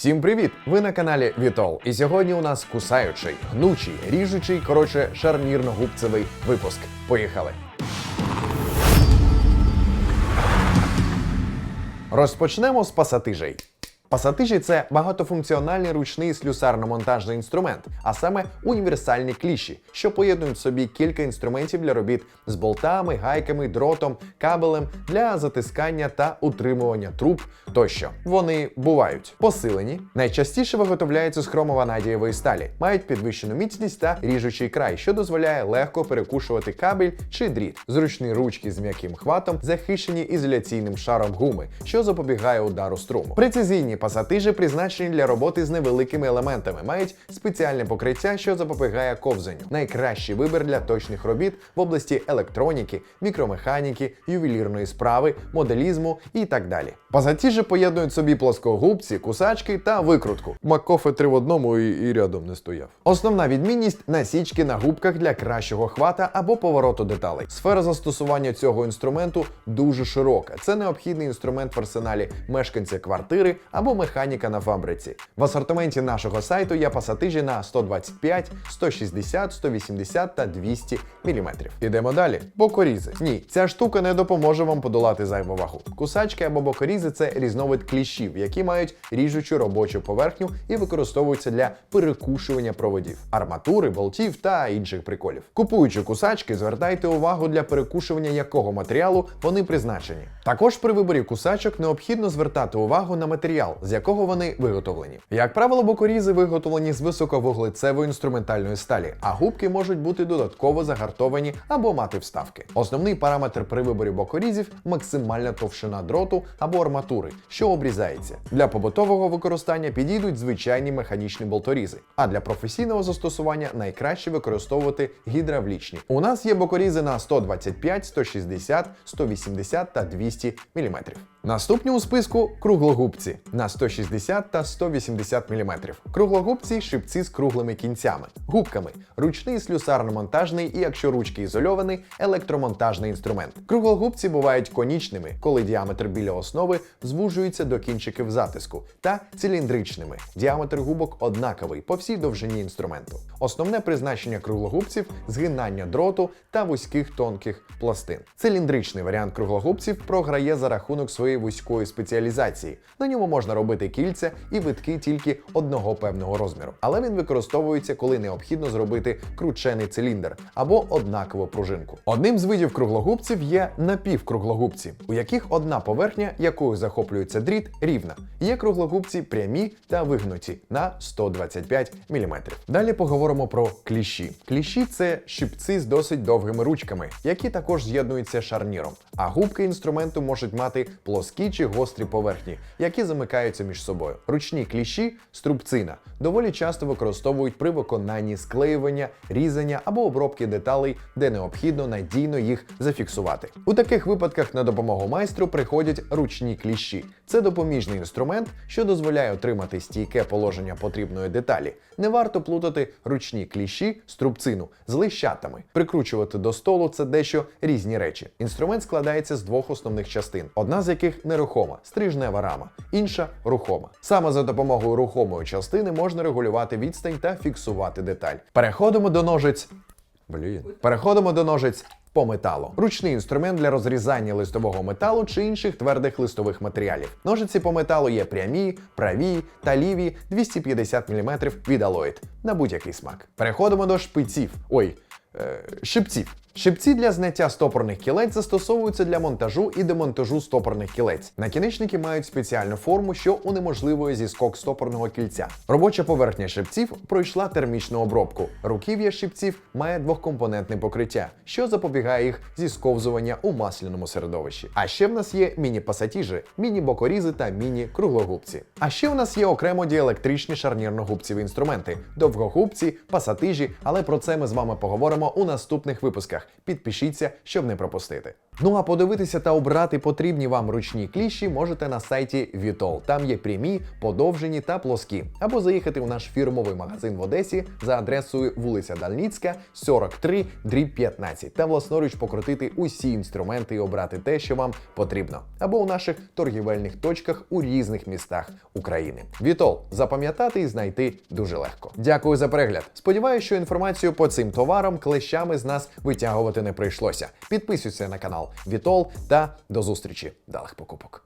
Всім привіт! Ви на каналі Вітол. І сьогодні у нас кусаючий, гнучий, ріжучий, коротше, шарнірно-губцевий випуск. Поїхали! Розпочнемо з пасатижей. Пасатижі це багатофункціональний ручний слюсарно-монтажний інструмент, а саме універсальні кліші, що поєднують в собі кілька інструментів для робіт з болтами, гайками, дротом, кабелем для затискання та утримування труб тощо. Вони бувають посилені, найчастіше виготовляються з хромованадієвої сталі, мають підвищену міцність та ріжучий край, що дозволяє легко перекушувати кабель чи дріт. Зручні ручки з м'яким хватом захищені ізоляційним шаром гуми, що запобігає удару струму. Прецизійні пасатижі призначені для роботи з невеликими елементами, мають спеціальне покриття, що запобігає ковзанню. Найкращий вибір для точних робіт в області електроніки, мікромеханіки, ювелірної справи, моделізму і так далі. Пасатижі поєднують собі плоскогубці, кусачки та викрутку. Макофе три в одному і, і рядом не стояв. Основна відмінність насічки на губках для кращого хвата або повороту деталей. Сфера застосування цього інструменту дуже широка. Це необхідний інструмент в арсеналі мешканця квартири або механіка на фабриці. В асортименті нашого сайту є пасатижі на 125, 160, 180 та 200 мм. Ідемо далі. Бокорізи. Ні, ця штука не допоможе вам подолати зайву вагу. Кусачки або бокорізи це різновид кліщів, які мають ріжучу робочу поверхню і використовуються для перекушування проводів, арматури, болтів та інших приколів. Купуючи кусачки, звертайте увагу для перекушування якого матеріалу вони призначені. Також при виборі кусачок необхідно звертати увагу на матеріал, з якого вони виготовлені. Як правило, бокорізи виготовлені з високовуглецевої інструментальної сталі, а губки можуть бути додатково загартовані або мати вставки. Основний параметр при виборі бокорізів максимальна товщина дроту або арматури, що обрізається. Для побутового використання підійдуть звичайні механічні болторізи, а для професійного застосування найкраще використовувати гідравлічні. У нас є бокорізи на 125, 160, 180 та 200 мм. Наступні у списку круглогубці на 160 та 180 мм. Круглогубці шипці з круглими кінцями, губками, ручний слюсарно-монтажний і, якщо ручки ізольовані, електромонтажний інструмент. Круглогубці бувають конічними, коли діаметр біля основи звужується до кінчиків затиску, та циліндричними. Діаметр губок однаковий по всій довжині інструменту. Основне призначення круглогубців згинання дроту та вузьких тонких пластин. Циліндричний варіант круглогубців програє за рахунок своєї вузької спеціалізації. На ньому можна робити кільця і витки тільки одного певного розміру. Але він використовується, коли необхідно зробити кручений циліндр або однакову пружинку. Одним з видів круглогубців є напівкруглогубці, у яких одна поверхня, якою захоплюється дріт, рівна. Є круглогубці прямі та вигнуті на 125 мм. Далі поговоримо про кліщі. Кліщі це щипці з досить довгими ручками, які також з'єднуються шарніром. А губки інструменту можуть мати плоскі чи гострі поверхні, які замикаються між собою. Ручні кліщі струбцина доволі часто використовують при виконанні склеювання, різання або обробки деталей, де необхідно надійно їх зафіксувати. У таких випадках на допомогу майстру приходять ручні кліщі. Це допоміжний інструмент, що дозволяє отримати стійке положення потрібної деталі. Не варто плутати ручні кліщі з трубцину з лищатами. Прикручувати до столу це дещо різні речі. Інструмент складається з двох основних частин, одна з яких нерухома стрижнева рама, інша рухома. Саме за допомогою рухомої частини можна регулювати відстань та фіксувати деталь. Переходимо до ножиць. Блін. Переходимо до ножиць по металу. Ручний інструмент для розрізання листового металу чи інших твердих листових матеріалів. Ножиці по металу є прямі, праві та ліві 250 мм від алоїд на будь-який смак. Переходимо до шпиців. Ой, е, шипців. Шипці для зняття стопорних кілець застосовуються для монтажу і демонтажу стопорних кілець. Накінечники мають спеціальну форму, що унеможливує зіскок стопорного кільця. Робоча поверхня шипців пройшла термічну обробку. Руків'я шипців має двохкомпонентне покриття, що запобігає їх зісковзування у масляному середовищі. А ще в нас є міні-пасатіжі, міні-бокорізи та міні-круглогубці. А ще в нас є окремо діелектричні шарнірно-губцеві інструменти, довгогубці, пасатижі, але про це ми з вами поговоримо у наступних випусках. Підпишіться, щоб не пропустити. Ну а подивитися та обрати потрібні вам ручні кліщі можете на сайті Vitol. Там є прямі, подовжені та плоскі. Або заїхати у наш фірмовий магазин в Одесі за адресою вулиця Дальніцька, 43, дріб 15 та власноруч покрутити усі інструменти і обрати те, що вам потрібно. Або у наших торгівельних точках у різних містах України. Вітол запам'ятати і знайти дуже легко. Дякую за перегляд. Сподіваюся, що інформацію по цим товарам клещами з нас витягувати не прийшлося. Підписуйся на канал Вітол та до зустрічі. Далих покупок.